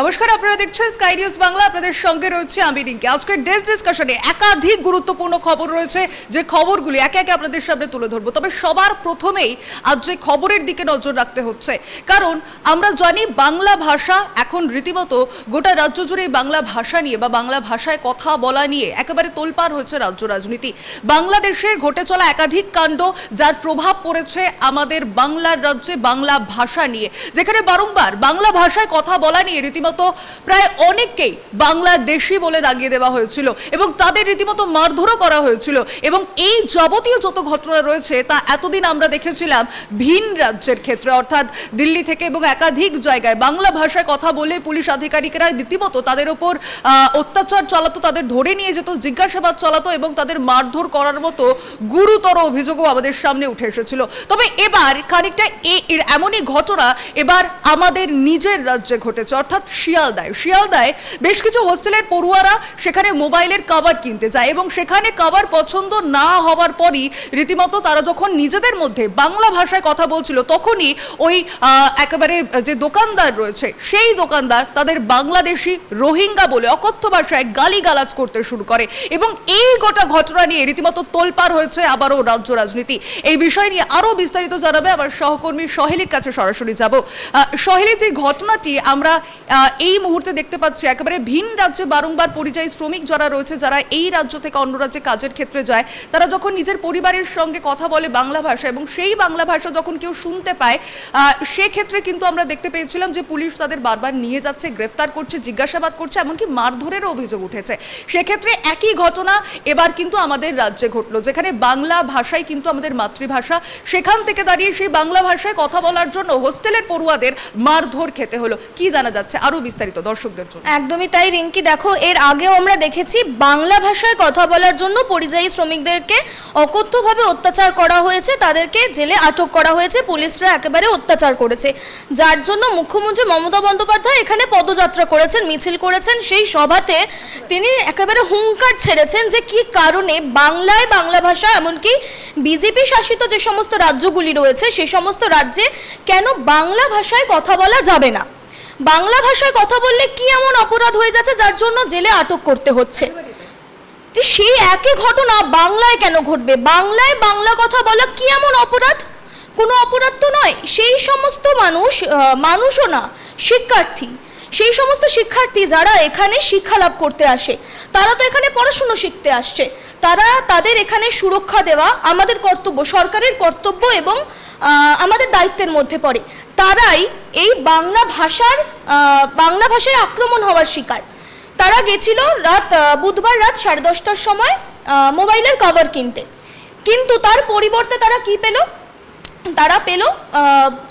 আপনারা দেখছেন sky news Bangla. আপনাদের সঙ্গে রয়েছে আমি রিঙ্কি। আজকের ডেস্ক ডিসকাশনে একাধিক গুরুত্বপূর্ণ খবর রয়েছে। যে খবরগুলি একে একে আপনাদের সামনে তুলে ধরবো। তবে সবার প্রথমেই আজ যে খবরের দিকে নজর রাখতে হচ্ছে, কারণ আমরা জানি বাংলা ভাষা এখন রীতিমতো গোটা রাজ্য জুড়ে বাংলা ভাষা নিয়ে বা বাংলা ভাষায় কথা বলা নিয়ে একেবারে তোলপাড় হয়েছে রাজ্য রাজনীতি। বাংলাদেশে ঘটে চলা একাধিক কাণ্ড, যার প্রভাব পড়েছে আমাদের বাংলার রাজ্যে বাংলা ভাষা নিয়ে। যেখানে বারংবার বাংলা ভাষায় কথা বলা নিয়ে রীতিমতো প্রায় অনেককেই বাংলাদেশি বলে দাগিয়ে দেওয়া হয়েছিল এবং তাদের রীতিমতো মারধরও করা হয়েছিল এবং এই যাবতীয় যত ঘটনা রয়েছে তা এতদিন আমরা দেখেছিলাম ভিন রাজ্যের ক্ষেত্রে, অর্থাৎ দিল্লি থেকে এবং একাধিক জায়গায় বাংলা ভাষায় কথা বলে পুলিশ আধিকারিকরা রীতিমতো তাদের ওপর অত্যাচার চালাতো, তাদের ধরে নিয়ে যেত, জিজ্ঞাসাবাদ চালাতো এবং তাদের মারধর করার মতো গুরুতর অভিযোগও আমাদের সামনে উঠে এসেছিল। তবে এবার খানিকটা এমনই ঘটনা এবার আমাদের নিজের রাজ্যে ঘটেছে, অর্থাৎ শিয়ালদায়। শিয়ালদায় বেশ কিছু হোস্টেলের পড়ুয়ারা সেখানে মোবাইলের কভার কিনতে যায় এবং সেখানে কভার পছন্দ না হওয়ার পরই রীতিমতো তারা যখন নিজেদের মধ্যে বাংলা ভাষায় কথা বলছিল, তখনই ওই একেবারে যে দোকানদার রয়েছে, সেই দোকানদার তাদের বাংলাদেশি রোহিঙ্গা বলে অকথ্য ভাষায় গালিগালাজ করতে শুরু করে এবং এই গোটা ঘটনা নিয়ে রীতিমতো তোলপার হয়েছে আবারও রাজ্য রাজনীতি। এই বিষয় নিয়ে আরও বিস্তারিত জানাবে আমার সহকর্মী সহেলির কাছে সরাসরি যাব। সহেলি, যে ঘটনাটি আমরা এই মুহূর্তে দেখতে পাচ্ছি একেবারে ভিন রাজ্যে বারংবার পরিযায়ী শ্রমিক যারা রয়েছে, যারা এই রাজ্য থেকে অন্য রাজ্যে কাজের ক্ষেত্রে যায়, তারা যখন নিজের পরিবারের সঙ্গে কথা বলে বাংলা ভাষা এবং সেই বাংলা ভাষা যখন কেউ শুনতে পায় সেক্ষেত্রে কিন্তু আমরা দেখতে পেয়েছিলাম যে পুলিশ তাদের বারবার নিয়ে যাচ্ছে, গ্রেফতার করছে, জিজ্ঞাসাবাদ করছে, এমনকি মারধরেরও অভিযোগ উঠেছে। সেক্ষেত্রে একই ঘটনা এবার কিন্তু আমাদের রাজ্যে ঘটলো, যেখানে বাংলা ভাষাই কিন্তু আমাদের মাতৃভাষা। সেখান থেকে দাঁড়িয়ে সেই বাংলা ভাষায় কথা বলার জন্য হোস্টেলের পড়ুয়াদের মারধর খেতে হলো। কি জানা যাচ্ছে? আরও বিস্তারিত দর্শকদের জন্য। একদমই তাই, রিঙ্কি। দেখো, এর আগেও আমরা দেখেছি বাংলা ভাষায় কথা বলার জন্য পরিযায়ী শ্রমিকদেরকে অকথ্যভাবে অত্যাচার করা হয়েছে, তাদেরকে জেলে আটক করা হয়েছে, পুলিশরা একেবারে অত্যাচার করেছে। যার জন্য মুখ্যমন্ত্রী মমতা বন্দ্যোপাধ্যায় এখানে পদযাত্রা করেছেন, মিছিল করেছেন, সেই সভাতে তিনি একেবারে হুঙ্কার ছেড়েছেন যে কি কারণে বাংলায় বাংলা ভাষা, এমনকি বিজেপি শাসিত যে সমস্ত রাজ্যগুলি রয়েছে, সে সমস্ত রাজ্যে কেন বাংলা ভাষায় কথা বলা যাবে না? বাংলা ভাষায় কথা বললে কি এমন অপরাধ হয়ে যাচ্ছে যার জন্য জেলে আটক করতে হচ্ছে? সেই একই ঘটনা বাংলায় কেন ঘটবে? বাংলায় বাংলা কথা বলা কি এমন অপরাধ? কোনো অপরাধ তো নয়, সেই সমস্ত মানুষ মানুষও না, শিক্ষার্থী। সেই সমস্ত শিক্ষার্থী যারা এখানে শিক্ষা লাভ করতে আসে, তারা তো এখানে পড়াশুনো শিখতে আসছে। তারা তাদের এখানে সুরক্ষা দেওয়া আমাদের কর্তব্য, সরকারের কর্তব্য এবং আমাদের দায়িত্বের মধ্যে পড়ে। তারাই এই বাংলা ভাষার বাংলা ভাষায় আক্রমণ হওয়ার শিকার। তারা গেছিল রাত বুধবার রাত সাড়ে দশটার সময় মোবাইলের কভার কিনতে। কিন্তু তার পরিবর্তে তারা কি পেল? তারা পেল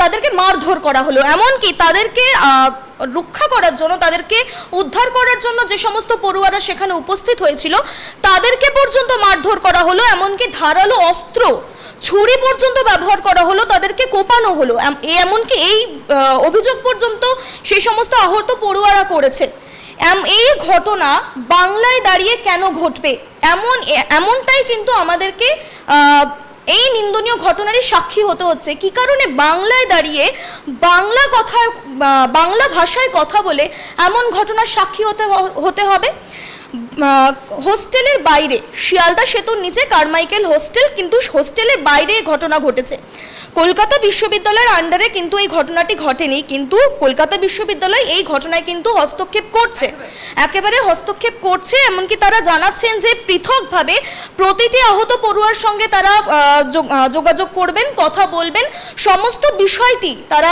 তাদেরকে মারধর করা হলো। এমনকি তাদেরকে রক্ষা করার জন্য, তাদেরকে উদ্ধার করার জন্য যে সমস্ত পড়ুয়ারা সেখানে উপস্থিত হয়েছিল, তাদেরকে পর্যন্ত মারধর করা হলো, এমনকি ধারালো অস্ত্র, ছুরি পর্যন্ত ব্যবহার করা হলো, তাদেরকে কোপানো হলো। এমনকি এই অভিযোগ পর্যন্ত সেই সমস্ত আহত পড়ুয়ারা করেছে। এই ঘটনা বাংলায় দাঁড়িয়ে কেন ঘটবে? এমন এমনটাই কিন্তু আমাদেরকে এই নিন্দনীয় ঘটনারই সাক্ষী হতে হচ্ছে। কি কারণে বাংলায় দাঁড়িয়ে বাংলা কথায় বাংলা ভাষায় কথা বলে এমন ঘটনার সাক্ষী হতে হতে হবে? হোস্টেলের বাইরে শিয়ালদা সেতুর নিচে কারমাইকেল হোস্টেল, কিন্তু হোস্টেলের বাইরে ঘটনা ঘটেছে। কলকাতা বিশ্ববিদ্যালয়ের আন্ডারে কিন্তু এই ঘটনাটি ঘটেনি, কিন্তু কলকাতা বিশ্ববিদ্যালয় এই ঘটনায় কিন্তু হস্তক্ষেপ করছে। একেবারে হস্তক্ষেপ করছে, এমনকি তারা জানাচ্ছেন যে পৃথকভাবে প্রতিটি আহত পড়ুয়ার সঙ্গে তারা যোগাযোগ করবেন, কথা বলবেন, সমস্ত বিষয়টি তারা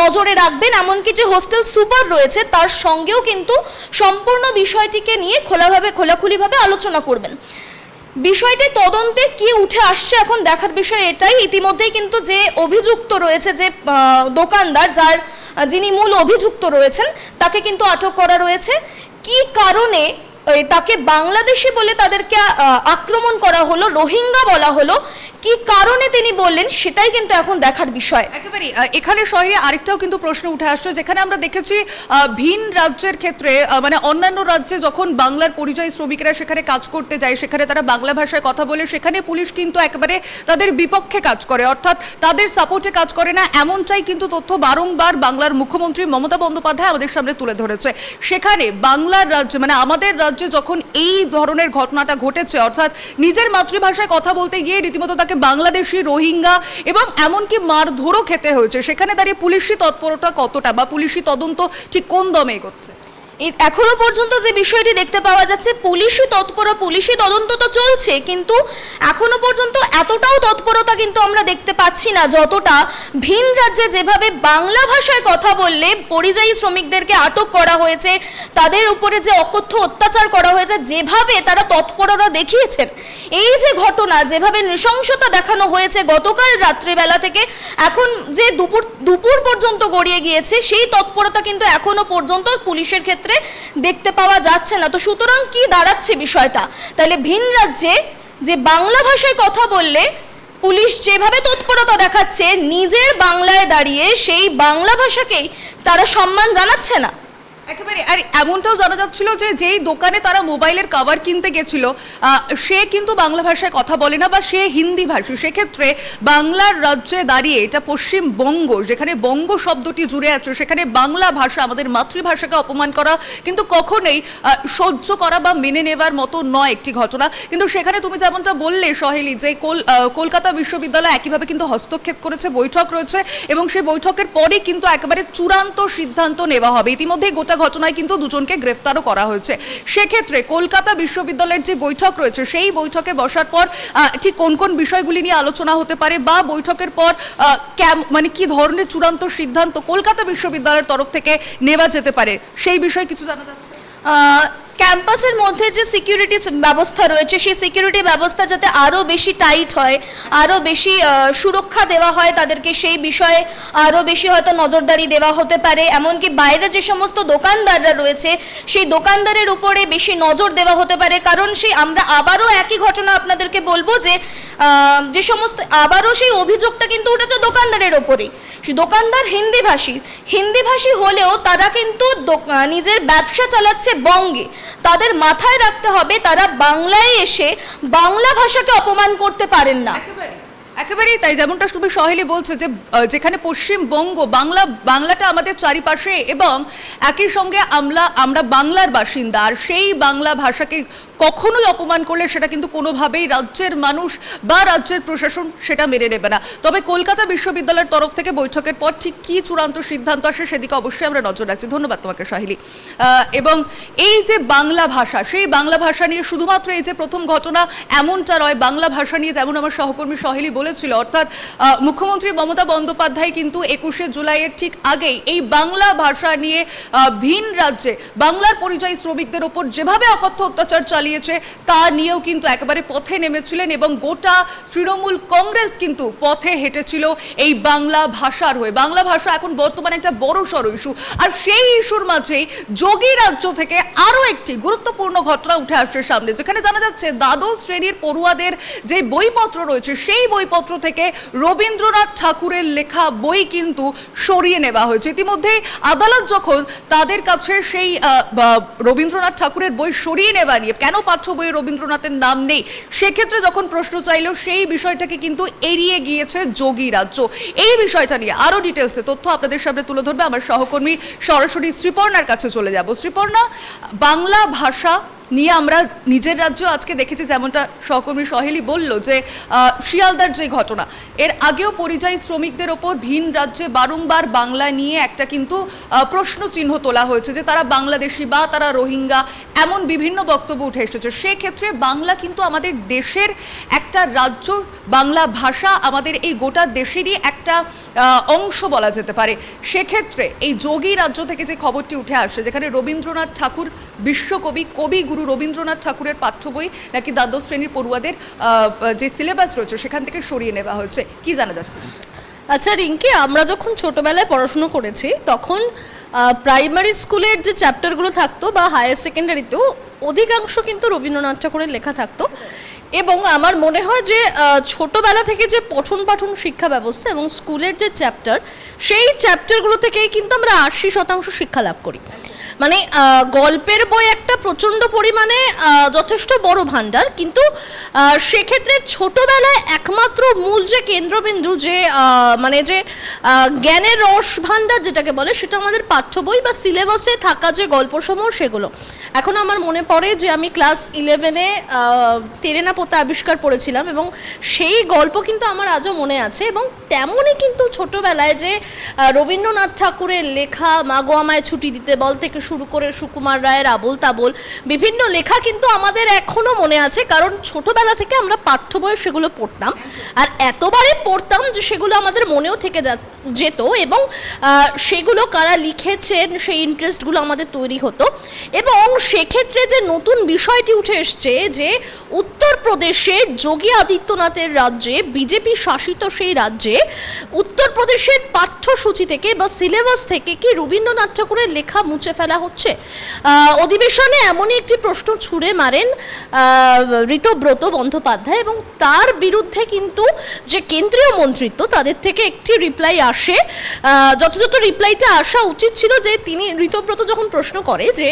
নজরে রাখবেন, এমনকি যে হোস্টেল সুপার রয়েছে তার সঙ্গেও কিন্তু সম্পূর্ণ বিষয়টিকে নিয়ে খোলাভাবে, খোলাখুলিভাবে আলোচনা করবেন। বিষয়টি তদন্তে কি উঠে আসছে এখন দেখার বিষয় এটাই। ইতিমধ্যেই কিন্তু যে অভিযুক্ত রয়েছে, যে দোকানদার যার, যিনি মূল অভিযুক্ত রয়েছেন, তাকে কিন্তু আটক করা রয়েছে। কি কারণে তাকে বাংলাদেশি বলে তাদেরকে আক্রমণ করা হলো, রোহিঙ্গা বলা হলো। কি কারণে তিনি বললেন সেটাই কিন্তু এখন দেখার বিষয়। একেবারে এখানে শহরে আরেকটাও কিন্তু প্রশ্ন উঠে আসছে যেখানে আমরা দেখেছি ভিন রাজ্যের ক্ষেত্রে মানে অন্যান্য রাজ্যে যখন বাংলার পরিযায়ী শ্রমিকরা সেখানে কাজ করতে যায়, সেখানে তারা বাংলা ভাষায় কথা বলে, সেখানে পুলিশ কিন্তু একেবারে তাদের বিপক্ষে কাজ করে, অর্থাৎ তাদের সাপোর্টে কাজ করে না, এমনটাই কিন্তু তথ্য বারংবার বাংলার মুখ্যমন্ত্রী মমতা বন্দ্যোপাধ্যায় আমাদের সামনে তুলে ধরেছে। সেখানে বাংলার রাজ্য মানে আমাদের রাজ্যে যখন এই ধরনের ঘটনাটা ঘটেছে। অর্থাৎ নিজের মাতৃভাষায় কথা বলতে গিয়ে রীতিমতো তাকে বাংলাদেশি রোহিঙ্গা এবং এমনকি মারধরও খেতে হয়েছে। সেখানে দাঁড়িয়ে পুলিশি তৎপরতা কতটা বা পুলিশি তদন্ত ঠিক কোন দমে এগোচ্ছে? এখনও পর্যন্ত যে বিষয়টি দেখতে পাওয়া যাচ্ছে, পুলিশি তৎপর পুলিশি তদন্ত তো চলছে, কিন্তু এখনও পর্যন্ত এতটাও তৎপরতা কিন্তু আমরা দেখতে পাচ্ছি না, যতটা ভিন রাজ্যে যেভাবে বাংলা ভাষায় কথা বললে পরিযায়ী শ্রমিকদেরকে আটক করা হয়েছে, তাদের উপরে যে অকথ্য অত্যাচার করা হয়েছে, যেভাবে তারা তৎপরতা দেখিয়েছেন এই যে ঘটনা, যেভাবে নৃশংসতা দেখানো হয়েছে গতকাল রাত্রিবেলা থেকে, এখন যে দুপুর দুপুর পর্যন্ত গড়িয়ে গিয়েছে, সেই তৎপরতা কিন্তু এখনও পর্যন্ত পুলিশের ক্ষেত্রে দেখতে পাওয়া যাচ্ছে না। তো সুতরাং কি দাঁড়াচ্ছে বিষয়টা? তাহলে ভিন রাজ্যে যে বাংলা ভাষায় কথা বললে পুলিশ যেভাবে তৎপরতা দেখাচ্ছে, নিজের বাংলায় দাঁড়িয়ে সেই বাংলা ভাষাকেই তারা সম্মান জানাচ্ছে না? একেবারে, আর এমনটাও জানা যাচ্ছিল যে যেই দোকানে তারা মোবাইলের কভার কিনতে গেছিল সে কিন্তু বাংলা ভাষায় কথা বলে না বা সে হিন্দি ভাষী। সেক্ষেত্রে বাংলার রাজ্যে দাঁড়িয়ে, এটা পশ্চিমবঙ্গ যেখানে বঙ্গ শব্দটি জুড়ে আছে, সেখানে বাংলা ভাষা আমাদের মাতৃভাষাকে অপমান করা কিন্তু কখনোই সহ্য করা বা মেনে নেবার মতো নয় একটি ঘটনা। কিন্তু সেখানে তুমি যেমনটা বললে সহেলি যে কোল- কলকাতা বিশ্ববিদ্যালয় একইভাবে কিন্তু হস্তক্ষেপ করেছে, বৈঠক রয়েছে এবং সেই বৈঠকের পরেই কিন্তু একেবারে চূড়ান্ত সিদ্ধান্ত নেওয়া হবে। ইতিমধ্যে গোটা ঘটনায় কিন্তু দুজনকে গ্রেফতারও করা হয়েছে। সেক্ষেত্রে কলকাতা বিশ্ববিদ্যালয়ের যে বৈঠক রয়েছে, সেই বৈঠকে বসার পর ঠিক কোন কোন বিষয়গুলি নিয়ে আলোচনা হতে পারে বা বৈঠকের পর ক্যাম মানে কি ধরনের চূড়ান্ত সিদ্ধান্ত কলকাতা বিশ্ববিদ্যালয়ের তরফ থেকে নেওয়া যেতে পারে, সেই বিষয়ে কিছু জানা যাচ্ছে? ক্যাম্পাসের মধ্যে যে সিকিউরিটি ব্যবস্থা রয়েছে, সেই সিকিউরিটি ব্যবস্থা যাতে আরও বেশি টাইট হয় আরও বেশি সুরক্ষা দেওয়া হয় তাদেরকে, সেই বিষয়ে আরও বেশি হয়তো নজরদারি দেওয়া হতে পারে। এমনকি বাইরে যে সমস্ত দোকানদাররা রয়েছে, সেই দোকানদারের উপরে বেশি নজর দেওয়া হতে পারে। কারণ সেই আমরা আবারও একই ঘটনা আপনাদেরকে বলব যে যে সমস্ত আবারও সেই অভিযোগটা কিন্তু উঠেছে দোকানদারের ওপরেই দোকানদার হিন্দিভাষী। হিন্দিভাষী হলেও তারা কিন্তু নিজের ব্যবসা চালাচ্ছে বঙ্গে। তাদের মাথায় রাখতে হবে তারা বাংলায় এসে বাংলা ভাষাকে অপমান করতে পারেন না। একেবারে, একেবারেই তাই যেমনটা তুমি সহেলি বলছো যে যেখানে পশ্চিমবঙ্গ, বাংলা, বাংলাটা আমাদের চারিপাশে এবং একই সঙ্গে আমরা আমরা বাংলার বাসিন্দা, আর সেই বাংলা ভাষাকে কখনোই অপমান করলে সেটা কিন্তু কোনোভাবেই রাজ্যের মানুষ বা রাজ্যের প্রশাসন সেটা মেনে নেবে না। তবে কলকাতা বিশ্ববিদ্যালয়ের তরফ থেকে বৈঠকের পর ঠিক কী চূড়ান্ত সিদ্ধান্ত আসে সেদিকে অবশ্যই আমরা নজর রাখছি। ধন্যবাদ তোমাকে, সাহিলি। এবং এই যে বাংলা ভাষা, সেই বাংলা ভাষা নিয়ে শুধুমাত্র এই যে প্রথম ঘটনা এমনটা নয়, বাংলা ভাষা নিয়ে যেমন আমার সহকর্মী সহেলি বলেছিল, অর্থাৎ মুখ্যমন্ত্রী মমতা বন্দ্যোপাধ্যায় কিন্তু একুশে জুলাইয়ের ঠিক আগেই এই বাংলা ভাষা নিয়ে ভিন রাজ্যে বাংলার পরিযায়ী শ্রমিকদের ওপর যেভাবে অকথ্য অত্যাচার চালিয়েছে, তা নিয়েও কিন্তু একেবারে পথে নেমেছিলেন এবং গোটা তৃণমূল কংগ্রেস কিন্তু পথে হেঁটেছিল এই বাংলা ভাষার হয়ে। বাংলা ভাষা এখন বর্তমানে একটা বড় সড় ইস্যু আর সেই ইস্যুর মাঝেই যোগী রাজ্য থেকে আরও একটি গুরুত্বপূর্ণ ঘটনা উঠে আসছে সামনে, যেখানে জানা যাচ্ছে দ্বাদশ শ্রেণির পড়ুয়াদের যে বইপত্র রয়েছে, সেই বইপত্র থেকে রবীন্দ্রনাথ ঠাকুরের লেখা বই কিন্তু সরিয়ে নেওয়া হয়েছে। ইতিমধ্যে আদালত যখন তাদের কাছে সেই রবীন্দ্রনাথ ঠাকুরের বই সরিয়ে নেওয়া নিয়ে কেন পাঠ্য বইয়ে রবীন্দ্রনাথের নাম নেই। সেক্ষেত্রে যখন প্রশ্ন চাইল, সেই বিষয়টাকে কিন্তু এড়িয়ে গিয়েছে যোগী রাজ্য। এই বিষয়টা নিয়ে আরও ডিটেলসে তথ্য আপনাদের সামনে তুলে ধরবে আমার সহকর্মী সরাসরি শ্রীপর্ণার কাছে চলে যাব। শ্রীপর্ণা, বাংলা ভাষা নিয়ে আমরা নিজের রাজ্য আজকে দেখেছি যেমনটা সহকর্মী সহেলি বলল যে শিয়ালদার যে ঘটনা, এর আগেও পরিযায়ী শ্রমিকদের ওপর ভিন রাজ্যে বারংবার বাংলা নিয়ে একটা কিন্তু প্রশ্ন চিহ্ন তোলা হয়েছে যে তারা বাংলাদেশি বা তারা রোহিঙ্গা, এমন বিভিন্ন বক্তব্য উঠে এসেছে। সেক্ষেত্রে বাংলা কিন্তু আমাদের দেশের একটা রাজ্য, বাংলা ভাষা আমাদের এই গোটা দেশেরই একটা অংশ বলা যেতে পারে। সেক্ষেত্রে এই যোগী রাজ্য থেকে যে খবরটি উঠে আসে যেখানে রবীন্দ্রনাথ ঠাকুর বিশ্বকবি কবিগুরু রবীন্দ্রনাথ ঠাকুরের পাঠ্য বই নাকি দ্বাদশ শ্রেণির পড়ুয়াদের যে সিলেবাস রয়েছে সেখান থেকে সরিয়ে নেওয়া হয়েছে। কি জানা যাচ্ছে? আচ্ছা রিঙ্কি, আমরা যখন ছোটবেলায় পড়াশুনো করেছি, তখন প্রাইমারি স্কুলের যে চ্যাপ্টারগুলো থাকতো বা হায়ার সেকেন্ডারিতেও অধিকাংশ কিন্তু রবীন্দ্রনাথ ঠাকুরের লেখা থাকতো। এবং আমার মনে হয় যে ছোটবেলা থেকে যে পঠন পাঠন শিক্ষা ব্যবস্থা এবং স্কুলের যে চ্যাপ্টার সেই চ্যাপ্টারগুলো থেকেই কিন্তু আমরা আশি শতাংশ শিক্ষা লাভ করি। মানে গল্পের বই একটা প্রচণ্ড পরিমাণে যথেষ্ট বড় ভাণ্ডার, কিন্তু সেক্ষেত্রে ছোটবেলায় একমাত্র মূল যে কেন্দ্রবিন্দু যে মানে যে জ্ঞানের রস ভাণ্ডার যেটাকে বলে, সেটা আমাদের পাঠ্য বই বা সিলেবাসে থাকা যে গল্পসমূহ সেগুলো। এখন আমার মনে পড়ে যে, আমি ক্লাস ইলেভেনে তেরেনা পোতা আবিষ্কার পড়েছিলাম এবং সেই গল্প কিন্তু আমার আজও মনে আছে এবং তেমনই কিন্তু ছোটবেলায় যে রবীন্দ্রনাথ ঠাকুরের লেখা মাগো আমায় ছুটি দিতে বল থেকে শুরু করে সুকুমার রায়ের আবোল তাবোল বিভিন্ন লেখা কিন্তু আমাদের এখনও মনে আছে কারণ ছোটবেলা থেকে আমরা পাঠ্য বইয়ে সেগুলো পড়তাম। আর এতবারে পড়তাম যে সেগুলো আমাদের মনেও থেকে যা- যেত এবং সেগুলো কারা লিখেছেন, সেই ইন্টারেস্টগুলো আমাদের তৈরি হতো। এবং সেক্ষেত্রে যে নতুন বিষয়টি উঠে এসছে যে উত্তরপ্রদেশে যোগী আদিত্যনাথের রাজ্যে, বিজেপি শাসিত সেই রাজ্যে, উত্তরপ্রদেশের পাঠ্যসূচি থেকে বা সিলেবাস থেকে কি রবীন্দ্রনাথ ঠাকুরের লেখা মুছে ফেলা হচ্ছে? অধিবেশনে এমনই একটি প্রশ্ন ছুড়ে মারেন ঋতব্রত বন্দ্যোপাধ্যায় এবং তার বিরুদ্ধে কিন্তু যে কেন্দ্রীয় মন্ত্রিত্ব, তাদের থেকে একটি রিপ্লাই আসে। যথাযথ রিপ্লাইটা আসা উচিত ছিল যে তিনি, ঋতব্রত যখন প্রশ্ন করে যে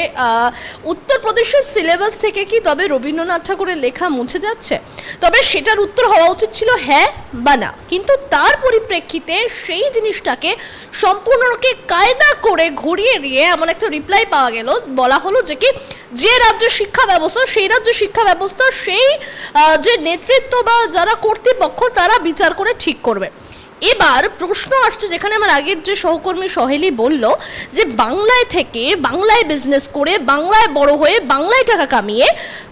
উত্তরপ্রদেশের সিলেবাস থেকে কি তবে রবীন্দ্রনাথ ঠাকুরের লেখা মুছে যাচ্ছে। তবে সেটার উত্তর হওয়া উচিত ছিল হ্যাঁ বা না। কিন্তু তার পরিপ্রেক্ষিতে সেই জিনিসটাকে সম্পূর্ণকে কায়দা করে ঘুরিয়ে দিয়ে এমন একটা রিপ্লাই পাওয়া গেল। বলা হলো যে কি, যে রাজ্যের শিক্ষা ব্যবস্থা, সেই রাজ্যের শিক্ষা ব্যবস্থা, সেই যে নেতৃত্ব বা যারা কর্তৃপক্ষ, তারা বিচার করে ঠিক করবে। এবার প্রশ্ন আসছে যেখানে আমার আগের যে সহকর্মী সহেলি বলল যে বাংলায় থেকে বাংলায় বিজনেস করে বাংলায় বড় হয়ে বাংলায় টাকা কামিয়ে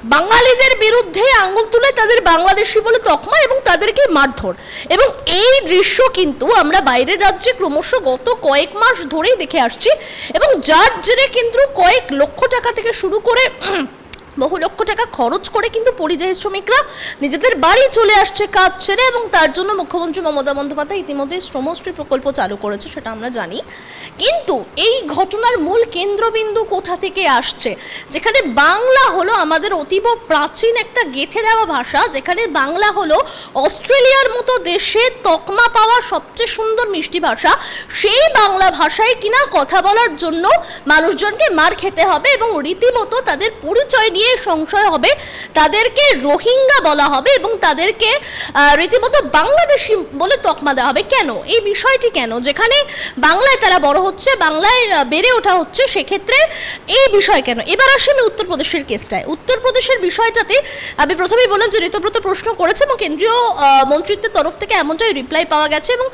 বাঙালিদের বিরুদ্ধে আঙুল তুলে তাদের বাংলাদেশি বলে তকমা এবং তাদেরকে মারধর। এবং এই দৃশ্য কিন্তু আমরা বাইরের রাজ্যে ক্রমশ গত কয়েক মাস ধরেই দেখে আসছি এবং যার জেরে কিন্তু কয়েক লক্ষ টাকা থেকে শুরু করে বহু লক্ষ টাকা খরচ করে কিন্তু পরিযায়ী শ্রমিকরা নিজেদের বাড়ি চলে আসছে, কাজ ছেড়ে এবং তার জন্য মুখ্যমন্ত্রী মমতা বন্দ্যোপাধ্যায় ইতিমধ্যে শ্রমশ্রী প্রকল্প চালু করেছে, সেটা আমরা জানি। কিন্তু এই ঘটনার মূল কেন্দ্রবিন্দু কোথা থেকে আসছে? যেখানে বাংলা হলো আমাদের অতীব প্রাচীন একটা গেথে দেওয়া ভাষা, যেখানে বাংলা হলো অস্ট্রেলিয়ার মতো দেশে তকমা পাওয়া সবচেয়ে সুন্দর মিষ্টি ভাষা। সেই বাংলা ভাষায় কিনা কথা বলার জন্য মানুষজনকে মার খেতে হবে এবং রীতিমতো তাদের পরিচয় নিয়ে সংশয় হবে, তাদেরকে রোহিঙ্গা বলা হবে এবং তাদেরকে রীতিমতো বাংলাদেশি বলে তকমা দেওয়া হবে। কেন? এই বিষয়টি কেন? যেখানে বাংলায় তারা বড় হচ্ছে, বাংলায় বেড়ে ওঠা হচ্ছে, সেক্ষেত্রে এই বিষয় কেন? এবার আসি আমি উত্তরপ্রদেশের কেসটায়। উত্তরপ্রদেশের বিষয়টাতে আমি প্রথমেই বললাম যে ঋতব্রত প্রশ্ন করেছে এবং কেন্দ্রীয় মন্ত্রিত্বের তরফ থেকে এমনটাই রিপ্লাই পাওয়া গেছে এবং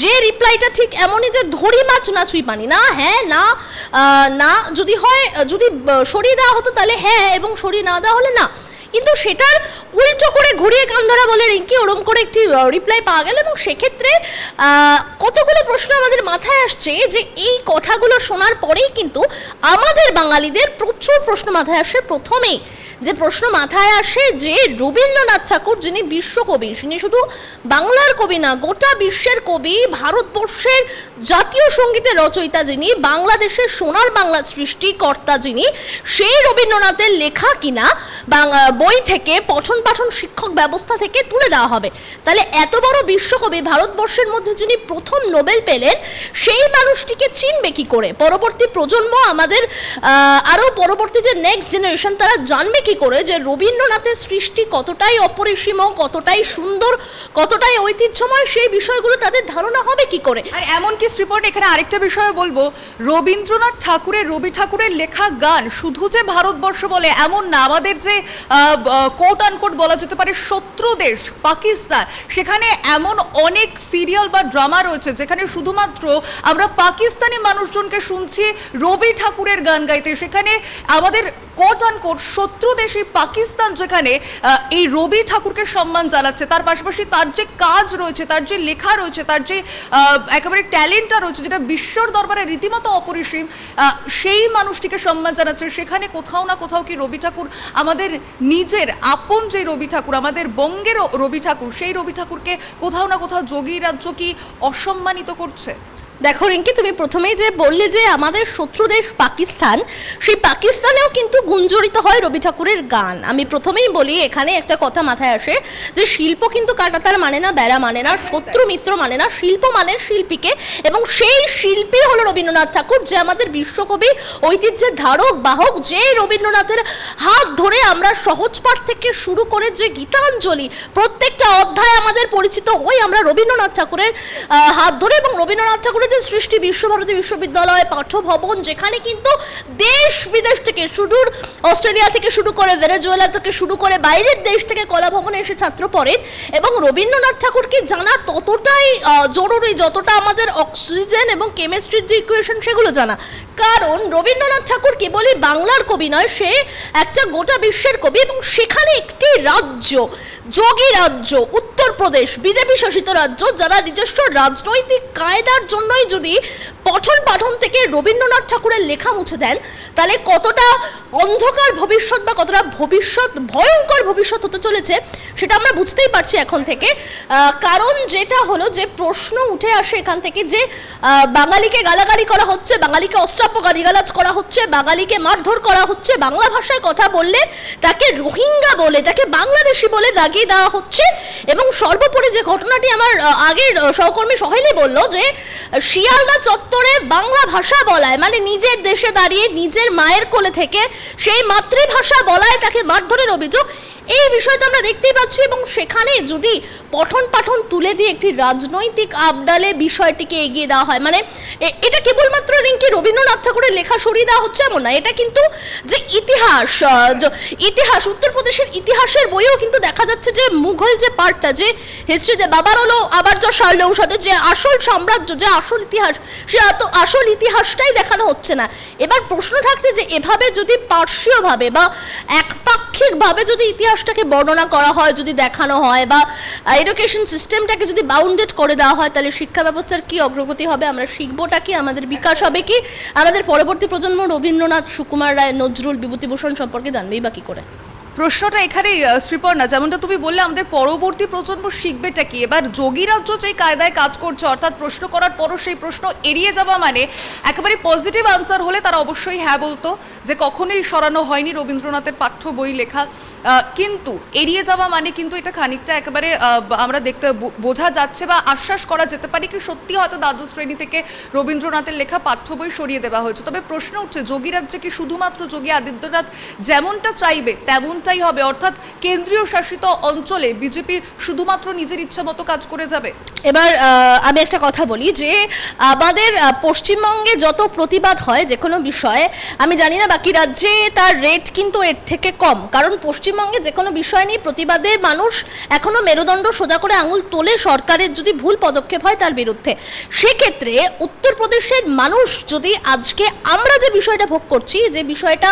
যে রিপ্লাইটা ঠিক এমনই যে ধরি মাছ, না ছুঁই পানি। না হ্যাঁ না না যদি হয়, যদি সরিয়ে দেওয়া হতো তাহলে হ্যাঁ এবং সরিয়ে না দেওয়া হলে না। কিন্তু সেটার উল্টো করে ঘুরিয়ে কান ধরা বলে রিঙ্কি ওরম করে একটি রিপ্লাই পাওয়া গেল এবং সেক্ষেত্রে কতগুলো প্রশ্ন আমাদের মাথায় আসছে যে এই কথাগুলো শোনার পরেই কিন্তু আমাদের বাঙালিদের প্রচুর প্রশ্ন মাথায় আসে প্রথমেই। যে প্রশ্ন মাথায় আসে যে রবীন্দ্রনাথ ঠাকুর যিনি বিশ্বকবি তিনি শুধু বাংলার কবি না গোটা বিশ্বের কবি ভারতবর্ষের জাতীয় সঙ্গীতের রচয়িতা যিনি বাংলাদেশের সোনার বাংলা সৃষ্টিকর্তা যিনি সেই রবীন্দ্রনাথের লেখা কিনা বই থেকে পঠন পাঠন শিক্ষক ব্যবস্থা থেকে তুলে দেওয়া হবে। তাহলে এত বড় বিশ্বকবি ভারতবর্ষের মধ্যে যিনি প্রথম নোবেল পেলেন সেই মানুষটিকে চিনবে কি করে? পরবর্তী প্রজন্ম আমাদের আহ, আরও পরবর্তী যে নেক্সট জেনারেশন তারা জানবে কি করে যে রবীন্দ্রনাথের সৃষ্টি কতটাই অপরিসীম, কতটাই সুন্দর, কতটাই ঐতিহ্যময়, সেই বিষয়গুলো তাদের ধারণা হবে কি করে? আর এমনকি শ্রীপর্ণ এখানে আরেকটা বিষয় বলব। রবীন্দ্রনাথ ঠাকুরের, রবি ঠাকুরের লেখা গান শুধু যে ভারতবর্ষ বলে এমন না, আমাদের যে কোট আনকোট বলা যেতে পারে শত্রু দেশ, পাকিস্তান, সেখানে এমন অনেক সিরিয়াল বা ড্রামা রয়েছে, যেখানে শুধুমাত্র আমরা পাকিস্তানি মানুষজনকে শুনছি রবি ঠাকুরের গান গাইতে। সেখানে আমাদের কোট আনকোট শত্রু দেশে পাকিস্তান যেখানে এই রবি ঠাকুরকে সম্মান জানাচ্ছে, তার পাশাপাশি তার যে কাজ রয়েছে, তার যে লেখা রয়েছে, তার যে একেবারে ট্যালেন্টটা রয়েছে, যেটা বিশ্বর দরবারে রীতিমতো অপরিসীম সেই মানুষটিকে সম্মান জানাচ্ছে। সেখানে কোথাও না কোথাও কি রবি ঠাকুর আমাদের নিজের আপন যে রবি ঠাকুর, আমাদের বঙ্গের রবি ঠাকুর, সেই রবি ঠাকুরকে কোথাও না কোথাও যোগী রাজ্য কি অসম্মানিত করছে? দেখো রিঙ্কি, তুমি প্রথমেই যে বললে যে আমাদের শত্রু দেশ পাকিস্তান, সেই পাকিস্তানেও কিন্তু গুঞ্জরিত হয় রবি ঠাকুরের গান। আমি প্রথমেই বলি, এখানে একটা কথা মাথায় আসে যে শিল্প কিন্তু কাটাতার মানে না, বেড়া মানে না, শত্রু মিত্র মানে না, শিল্প মানে শিল্পীকে এবং সেই শিল্পী হলো রবীন্দ্রনাথ ঠাকুর, যে আমাদের বিশ্বকবি, ঐতিহ্যের ধারক, বাহক, যে রবীন্দ্রনাথের হাত ধরে আমরা সহজ পাঠ থেকে শুরু করে যে গীতাঞ্জলি, প্রত্যেকটা অধ্যায় আমাদের পরিচিত হই আমরা রবীন্দ্রনাথ ঠাকুরের হাত ধরে এবং রবীন্দ্রনাথ ঠাকুরের যে সৃষ্টি বিশ্বভারতী বিশ্ববিদ্যালয় পাঠ্যভবন, যেখানে কিন্তু দেশ বিদেশ থেকে সুদূর অস্ট্রেলিয়া থেকে শুরু করে ভেনেজুয়েলা থেকে শুরু করে বাইরের দেশ থেকে কলা ভবনে এসে ছাত্র পড়েন এবং রবীন্দ্রনাথ ঠাকুরকে জানা ততটাই জরুরি যতটা আমাদের অক্সিজেন এবং কেমিস্ট্রির যে ইকুয়েশন সেগুলো জানা। কারণ রবীন্দ্রনাথ ঠাকুর কেবলই বাংলার কবি নয়, সে একটা গোটা বিশ্বের কবি এবং সেখানে একটি রাজ্য, যোগী রাজ্য উত্তরপ্রদেশ বিজেপি শাসিত রাজ্য যারা নিজস্ব রাজনৈতিক কায়দার জন্যই যদি পঠন পাঠন থেকে রবীন্দ্রনাথ ঠাকুরের লেখা মুছে দেন, তাহলে কতটা অন্ধকার ভবিষ্যৎ বা কতটা ভবিষ্যৎ ভয়ঙ্কর ভবিষ্যৎ হতে চলেছে, সেটা আমরা বুঝতেই পারছি এখন থেকে। কারণ যেটা হলো যে প্রশ্ন উঠে আসে এখান থেকে যে বাঙালিকে গালাগালি করা হচ্ছে, বাঙালিকে অশ্রাব্য গালিগালাজ করা হচ্ছে, বাঙালিকে মারধর করা হচ্ছে, বাংলা ভাষায় কথা বললে তাকে রোহিঙ্গা বলে, তাকে বাংলাদেশি বলে দাগিয়ে দেওয়া হচ্ছে এবং সর্বোপরি যে ঘটনাটি আমার আগের সহকর্মী সহেলি বলল যে, শিয়ালদা চত্বরে বাংলা ভাষা বলায় মানে নিজের দেশে দাঁড়িয়ে নিজের মায়ের কোলে থেকে সেই মাতৃভাষা বলায় তাকে মারধরের অভিযোগ এই বিষয়টা আমরা দেখতেই পাচ্ছি এবং সেখানে যদি পঠন পাঠন তুলে দিয়ে একটি রাজনৈতিক আবডালে বিষয়টিকে এগিয়ে দেওয়া হয় মানে এটা কেবলমাত্র রিঙ্কি রবীন্দ্রনাথ ঠাকুরের লেখা সরিয়ে দেওয়া হচ্ছে এমন না, এটা কিন্তু যে ইতিহাস ইতিহাস, উত্তরপ্রদেশের ইতিহাসের বইও কিন্তু দেখা যাচ্ছে যে মুঘল যে পার্টটা যে হিস্ট্রি যে বাবার হলো আবার যা সারলে সাথে যে আসল সাম্রাজ্য, যে আসল ইতিহাস, সে এত আসল ইতিহাসটাই দেখানো হচ্ছে না। এবার প্রশ্ন থাকছে যে এভাবে যদি পার্শ্বীয়ভাবে বা একপাক্ষিকভাবে যদি ইতিহাসটাকে বর্ণনা করা হয়, যদি দেখানো হয় বা এডুকেশন সিস্টেমটাকে যদি বাউন্ডেড করে দেওয়া হয়, তাহলে শিক্ষা ব্যবস্থার কি অগ্রগতি হবে? আমরা শিখবোটা কি? আমাদের বিকাশ হবে কি? আমাদের পরবর্তী প্রজন্ম রবীন্দ্রনাথ সুকুমার রায় নজরুল বিভূতিভূষণ সম্পর্কে জানবেই বা কি করে? প্রশ্নটা এখানেই শ্রীপর্ণা, যেমনটা তুমি বললে, আমাদের পরবর্তী প্রজন্ম শিখবেটা কি? এবার যোগী রাজ্য যেই কায়দায় কাজ করছে, অর্থাৎ প্রশ্ন করার পরও সেই প্রশ্ন এড়িয়ে যাওয়া মানে একেবারে পজিটিভ আনসার হলে তারা অবশ্যই হ্যাঁ বলতো, যে কখনোই সরানো হয়নি রবীন্দ্রনাথের পাঠ্য বই লেখা। কিন্তু এড়িয়ে যাওয়া মানে কিন্তু এটা খানিকটা একেবারে আমরা দেখতে বোঝা যাচ্ছে বা আশ্বাস করা যেতে পারে কি সত্যি হয়তো দ্বাদশ শ্রেণি থেকে রবীন্দ্রনাথের লেখা পাঠ্য বই সরিয়ে দেওয়া হয়েছে। তবে প্রশ্ন উঠছে, যোগী রাজ্যে কি শুধুমাত্র যোগী আদিত্যনাথ যেমনটা চাইবে তেমনটাই হবে। অর্থাৎ কেন্দ্রীয় শাসিত অঞ্চলে বিজেপির শুধুমাত্র নিজের ইচ্ছা মতো কাজ করে যাবে। এবার আমি একটা কথা বলি যে, আমাদের পশ্চিমবঙ্গে যত প্রতিবাদ হয় যে কোনো বিষয়ে, আমি জানি না বাকি রাজ্যে তার রেট কিন্তু এর থেকে কম। কারণ পশ্চিমবঙ্গে যে কোনো বিষয় নিয়ে প্রতিবাদের মানুষ এখনও মেরুদণ্ড সোজা করে আঙুল তোলে সরকারের যদি ভুল পদক্ষেপ হয় তার বিরুদ্ধে। সেক্ষেত্রে উত্তরপ্রদেশের মানুষ যদি আজকে আমরা যে বিষয়টা ভোগ করছি, যে বিষয়টা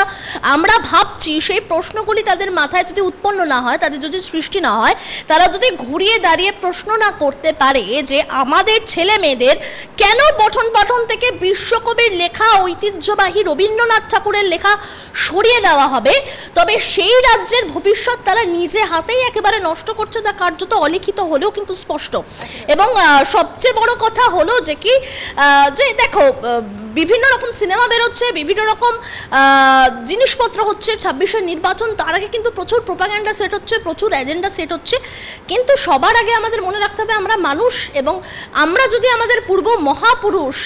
আমরা ভাবছি, সেই প্রশ্নগুলি তাদের মাথায় যদি উৎপন্ন না হয়, তাদের যদি সৃষ্টি না হয়, তারা যদি ঘুরিয়ে দাঁড়িয়ে প্রশ্ন না করতে পারে যে আমাদের ছেলে মেয়েদের কেন পঠন পাঠন থেকে বিশ্বকবির লেখা, ঐতিহ্যবাহী রবীন্দ্রনাথ ঠাকুরের লেখা সরিয়ে দেওয়া হবে, তবে সেই রাজ্যের ভবিষ্যৎ তারা নিজে হাতেই একেবারে নষ্ট করছে তা কার্যত অলিখিত হলেও কিন্তু স্পষ্ট। এবং সবচেয়ে বড় কথা হলো যে কি যে দেখো বিভিন্ন রকম সিনেমা বেরোচ্ছে, বিভিন্ন রকম জিনিসপত্র হচ্ছে ছাব্বিশের নির্বাচন। তার আগে কিন্তু প্রচুর প্রোপাগ্যান্ডা সেট হচ্ছে, প্রচুর এজেন্ডা সেট হচ্ছে। কিন্তু সবার আগে আমাদের মনে রাখতে হবে আমরা মানুষ এবং আমরা যদি আমাদের পূর্ব মহাপুরুষ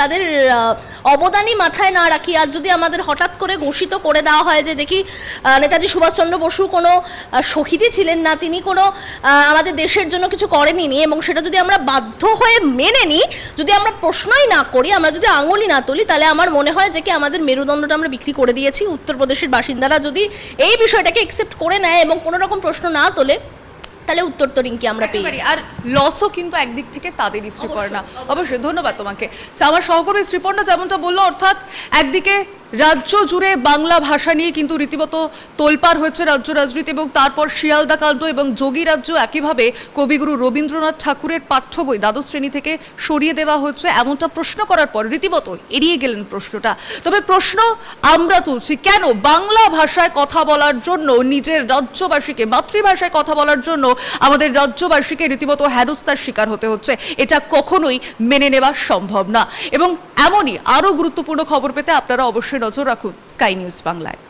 তাদের অবদানই মাথায় না রাখি, আর যদি আমাদের হঠাৎ করে ঘোষিত করে দেওয়া হয় যে দেখি নেতাজি সুভাষচন্দ্র বসু কোনো শহীদই ছিলেন না, তিনি কোনো আমাদের দেশের জন্য কিছু করেনি এবং সেটা যদি আমরা বাধ্য হয়ে মেনে নিই, যদি আমরা প্রশ্নই না করি, আমরা যদি আঙুলি না তুলি তাহলে আমার মনে হয় যে কি আমাদের মেরুদণ্ডটা আমরা বিক্রি করে দিয়েছি। উত্তরপ্রদেশের বাসিন্দারা যদি এই বিষয়টাকে একসেপ্ট করে নেয় এবং কোনো রকম প্রশ্ন না তোলে তাহলে উত্তর তো রিঙ্কি আমরা পেয়ে পারি আর লসও কিন্তু একদিক থেকে তাদেরই শ্রীপর্ণা। অবশ্যই। ধন্যবাদ তোমাকে। আমার সহকর্মী শ্রীপর্ণা যেমনটা বলল অর্থাৎ একদিকে রাজ্য জুড়ে বাংলা ভাষা নিয়ে কিন্তু রীতিমতো তোলপাড় হয়েছে রাজ্য রাজনীতি এবং তারপর শিয়ালদা কাণ্ড এবং যোগী রাজ্য একইভাবে কবিগুরু রবীন্দ্রনাথ ঠাকুরের পাঠ্য বই দ্বাদশ শ্রেণি থেকে সরিয়ে দেওয়া হচ্ছে এমনটা প্রশ্ন করার পর রীতিমতো এড়িয়ে গেলেন প্রশ্নটা। তবে প্রশ্ন আমরা তুলছি, কেন বাংলা ভাষায় কথা বলার জন্য, নিজের রাজ্যবাসীকে, মাতৃভাষায় কথা বলার জন্য আমাদের রাজ্যবাসীকে রীতিমতো হেনস্থার শিকার হতে হচ্ছে? এটা কখনোই মেনে নেওয়া সম্ভব না। এবং এমনই আরও গুরুত্বপূর্ণ খবর পেতে আপনারা অবশ্যই নজর রাখুন স্কাই নিউজ বাংলায়।